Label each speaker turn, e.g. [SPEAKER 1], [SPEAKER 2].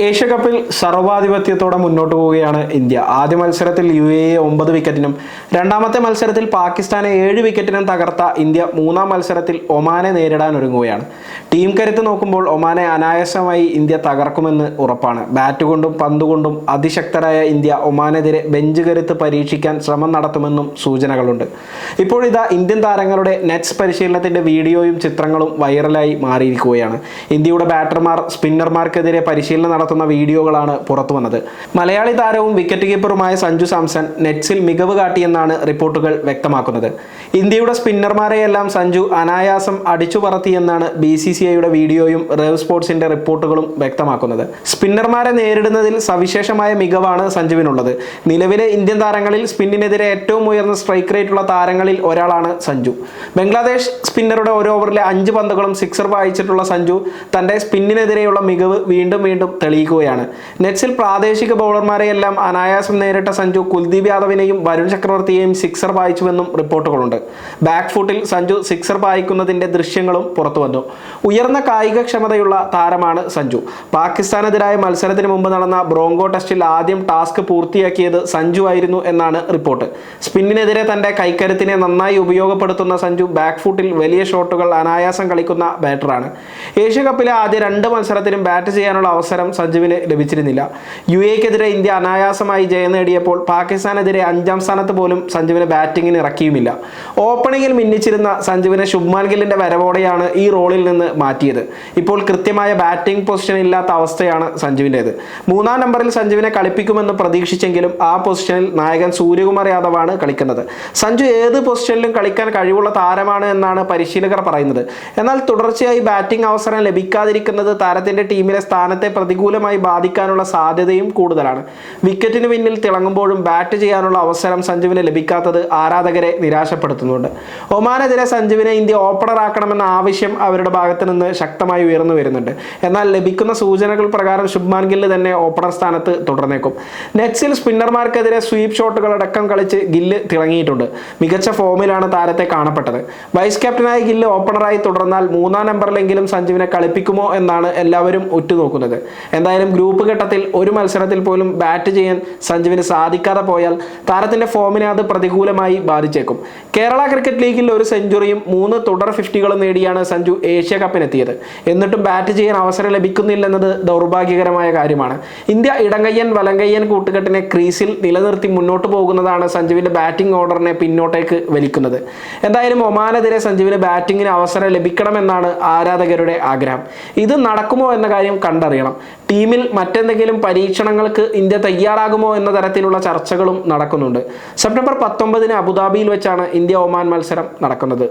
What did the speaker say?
[SPEAKER 1] Asia കപ്പിൽ സർവാധിപത്യത്തോടെ മുന്നോട്ട് പോവുകയാണ് ഇന്ത്യ. ആദ്യ മത്സരത്തിൽ യു എ ഒമ്പത് വിക്കറ്റിനും രണ്ടാമത്തെ മത്സരത്തിൽ പാകിസ്ഥാനെ ഏഴ് വിക്കറ്റിനും തകർത്ത ഇന്ത്യ മൂന്നാം മത്സരത്തിൽ ഒമാനെ നേരിടാൻ ഒരുങ്ങുകയാണ്. ടീം കരുത്ത് നോക്കുമ്പോൾ ഒമാനെ അനായാസമായി ഇന്ത്യ തകർക്കുമെന്ന് ഉറപ്പാണ്. ബാറ്റ് കൊണ്ടും പന്ത് കൊണ്ടും അതിശക്തരായ ഇന്ത്യ ഒമാനെതിരെ ബെഞ്ച് കരുത്ത് പരീക്ഷിക്കാൻ ശ്രമം നടത്തുമെന്നും സൂചനകളുണ്ട്. ഇപ്പോഴിതാ ഇന്ത്യൻ താരങ്ങളുടെ നെറ്റ്സ് പരിശീലനത്തിന്റെ വീഡിയോയും ചിത്രങ്ങളും വൈറലായി മാറിയിരിക്കുകയാണ്. ഇന്ത്യയുടെ ബാറ്റർമാർ സ്പിന്നർമാർക്കെതിരെ പരിശീലനം നടത്തുന്ന വീഡിയോകളാണ് പുറത്തു വന്നത്. മലയാളി താരവും വിക്കറ്റ് കീപ്പറുമായ സഞ്ജു സാംസൺ നെറ്റ്സിൽ മികവ് കാട്ടിയെന്നാണ് റിപ്പോർട്ടുകൾ വ്യക്തമാക്കുന്നത്. ഇന്ത്യയുടെ സ്പിന്നർമാരെയെല്ലാം സഞ്ജു അനായാസം അടിച്ചു പറത്തിയെന്നാണ് ബി സി സി ഐയുടെ വീഡിയോയും റേവ് സ്പോർട്സിന്റെ റിപ്പോർട്ടുകളും വ്യക്തമാക്കുന്നത്. സ്പിന്നർമാരെ നേരിടുന്നതിൽ സവിശേഷമായ മികവാണ് സഞ്ജുവിനുള്ളത്. നിലവിലെ ഇന്ത്യൻ താരങ്ങളിൽ സ്പിന്നിനെതിരെ ഏറ്റവും ഉയർന്ന സ്ട്രൈക്ക് റേറ്റുള്ള താരങ്ങളിൽ ഒരാളാണ് സഞ്ജു. ബംഗ്ലാദേശ് സ്പിന്നറുടെ ഒരു ഓവറിലെ അഞ്ച് പന്തുകളും സിക്സർ വായിച്ചിട്ടുള്ള സഞ്ജു തന്റെ സ്പിന്നിനെതിരെയുള്ള മികവ് വീണ്ടും വീണ്ടും തെളിയിക്കുകയാണ് നെറ്റ്സിൽ പ്രാദേശിക ബൗളർമാരെയെല്ലാം അനായാസം നേരിട്ട സഞ്ജു കുൽദീപ് യാദവിനെയും വരുൺ ചക്രവർത്തിയെയും സിക്സർ പായിച്ചുവെന്നും റിപ്പോർട്ടുകളുണ്ട്. ബാക്ക് ഫുട്ടിൽ സഞ്ജു സിക്സർ വായിക്കുന്നതിന്റെ ദൃശ്യങ്ങളും പുറത്തുവന്നു. ഉയർന്ന കായികക്ഷമതയുള്ള താരമാണ് സഞ്ജു. പാകിസ്ഥാനെതിരായ മത്സരത്തിന് മുമ്പ് നടന്ന ബ്രോങ്കോ ടെസ്റ്റിൽ ആദ്യം ടാസ്ക് പൂർത്തിയാക്കിയത് സഞ്ജു ആയിരുന്നു എന്നാണ് റിപ്പോർട്ട്. സ്പിന്നിനെതിരെ തന്റെ കൈക്കരുത്തിനെ നന്നായി ഉപയോഗപ്പെടുത്തുന്ന സഞ്ജു ബാക്ക് ഫുട്ടിൽ വലിയ ഷോട്ടുകൾ അനായാസം കളിക്കുന്ന ബാറ്ററാണ്. ഏഷ്യ കപ്പിലെ ആദ്യ രണ്ട് മത്സരത്തിലും ബാറ്റ് ചെയ്യാനുള്ള അവസരം സഞ്ജുവിന് ലഭിച്ചിരുന്നില്ല. യു എക്കെതിരെ ഇന്ത്യ അനായാസമായി ജയം നേടിയപ്പോൾ പാകിസ്ഥാനെതിരെ അഞ്ചാം സ്ഥാനത്ത് പോലും സഞ്ജുവിനെ ബാറ്റിങ്ങിന് ഇറക്കിയുമില്ല. ഓപ്പണിംഗിൽ മിന്നിച്ചിരുന്ന സഞ്ജുവിനെ ശുഭ്മാൻ ഗില്ലിന്റെ വരവോടെയാണ് ഈ റോളിൽ നിന്ന് മാറ്റിയത്. ഇപ്പോൾ കൃത്യമായ ബാറ്റിംഗ് പൊസിഷൻ ഇല്ലാത്ത അവസ്ഥയാണ് സഞ്ജുവിന്റേത് മൂന്നാം നമ്പറിൽ സഞ്ജുവിനെ കളിപ്പിക്കുമെന്ന് പ്രതീക്ഷിച്ചെങ്കിലും ആ പൊസിഷനിൽ നായകൻ സൂര്യകുമാർ യാദവാണ് കളിക്കുന്നത്. സഞ്ജു ഏത് പൊസിഷനിലും കളിക്കാൻ കഴിവുള്ള താരമാണ് എന്നാണ് പരിശീലകർ പറയുന്നത്. എന്നാൽ തുടർച്ചയായി ബാറ്റിംഗ് അവസരം ലഭിക്കാതിരിക്കുന്നത് താരത്തിന്റെ ടീമിലെ സ്ഥാനത്തെ പ്രതികൂലമായി ബാധിക്കാനുള്ള സാധ്യതയും കൂടുതലാണ്. വിക്കറ്റിന് പിന്നിൽ തിളങ്ങുമ്പോഴും ബാറ്റ് ചെയ്യാനുള്ള അവസരം സഞ്ജുവിന് ലഭിക്കാത്തത് ആരാധകരെ നിരാശപ്പെടുത്തുന്നുണ്ട്. ഒമാനെതിരെ സഞ്ജുവിനെ ഇന്ത്യ ഓപ്പണർ ആക്കണമെന്ന ആവശ്യം അവരുടെ ഭാഗത്ത് നിന്ന് ശക്തമായി ഉയർന്നു വരുന്നുണ്ട്. എന്നാൽ ലഭിക്കുന്ന സൂചനകൾ പ്രകാരം ശുഭ്മാൻ ഗില്ല് തന്നെ ഓപ്പണർ സ്ഥാനത്ത് തുടർന്നേക്കും. നെറ്റ്സിൽ സ്പിന്നർമാർക്കെതിരെ സ്വീപ്പ് ഷോട്ടുകളടക്കം കളിച്ച് ഗില്ല് തിളങ്ങിയിട്ടുണ്ട്. മികച്ച ഫോമിലാണ് താരത്തെ കാണപ്പെട്ടത്. വൈസ് ക്യാപ്റ്റനായ ഗില്ല് ഓപ്പണറായി തുടർന്നാൽ മൂന്നാം നമ്പറിലെങ്കിലും സഞ്ജുവിനെ കളിപ്പിക്കുമോ എന്നാണ് എല്ലാവരും ഉറ്റുനോക്കുന്നത്. എന്തായാലും ഗ്രൂപ്പ് ഘട്ടത്തിൽ ഒരു മത്സരത്തിൽ പോലും ബാറ്റ് ചെയ്യാൻ സഞ്ജുവിന് സാധിക്കാതെ പോയാൽ താരത്തിന്റെ ഫോമിനെ അത് പ്രതികൂലമായി ബാധിച്ചേക്കും. കേരള ക്രിക്കറ്റ് ലീഗിൽ ഒരു സെഞ്ചുറിയും മൂന്ന് തുടർ ഫിഫ്റ്റികളും നേടിയാണ് സഞ്ജു ഏഷ്യ കപ്പിനെത്തിയത് എന്നിട്ടും ബാറ്റ് ചെയ്യാൻ അവസരം ലഭിക്കുന്നില്ലെന്നത് ദൗർഭാഗ്യകരമായ കാര്യമാണ്. ഇന്ത്യ ഇടങ്കയ്യൻ വലങ്കയ്യൻ കൂട്ടുകെട്ടിനെ ക്രീസിൽ നിലനിർത്തി മുന്നോട്ട് പോകുന്നതാണ് സഞ്ജുവിന്റെ ബാറ്റിംഗ് ഓർഡറിനെ പിന്നോട്ടേക്ക് വലിക്കുന്നത്. എന്തായാലും ഒമാനെതിരെ സഞ്ജുവിന് ബാറ്റിങ്ങിന് അവസരം ലഭിക്കണമെന്നാണ് ആരാധകരുടെ ആഗ്രഹം. ഇത് നടക്കുമോ എന്ന കാര്യം കണ്ടറിയണം. ടീമിൽ മറ്റെന്തെങ്കിലും പരീക്ഷണങ്ങൾക്ക് ഇന്ത്യ തയ്യാറാകുമോ എന്ന തരത്തിലുള്ള ചർച്ചകളും നടക്കുന്നുണ്ട്. സെപ്റ്റംബർ പത്തൊമ്പതിന് അബുദാബിയിൽ വെച്ചാണ് ഇന്ത്യ ഒമാൻ മത്സരം നടക്കുന്നത്.